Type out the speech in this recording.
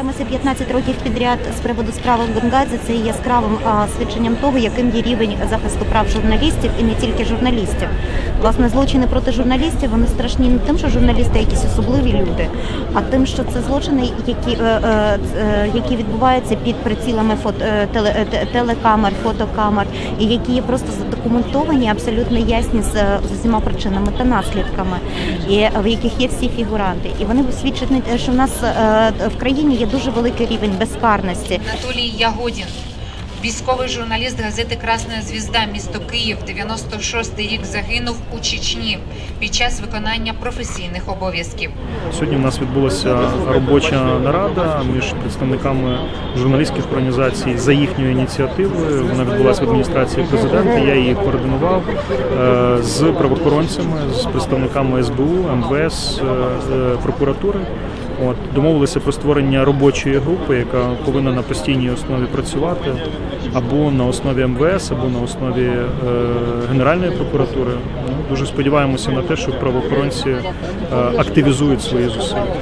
займаюся 15 років підряд з приводу справи в Бенгазі. Це є яскравим свідченням того, яким є рівень захисту прав журналістів і не тільки журналістів. Власне, злочини проти журналістів вони страшні не тим, що журналісти якісь особливі люди, а тим, що це злочини, які, е, е, е, які відбуваються під прицілами фото, теле, телекамер, фотокамер, і які є просто задокументовані, абсолютно ясні з, з усіма причинами та наслідками, і в яких є всі фігуранти. І вони свідчать що в нас в країні є дуже великий рівень безкарності. Анатолій Ягодін, військовий журналіст газети Красна Звізда, місто Київ, 96-й рік загинув у Чечні під час виконання професійних обов'язків. Сьогодні в нас відбулася робоча нарада між представниками журналістських організацій за їхньою ініціативою. Вона відбулася в адміністрації президента. Я її координував е, з правоохоронцями, з представниками СБУ, МВС, е, е, прокуратури. От домовилися про створення робочої групи, яка повинна на постійній основі працювати, або на основі МВС, або на основі е, Генеральної прокуратури. Ну, дуже сподіваємося на те, що правоохоронці е, активізують свої зусилля.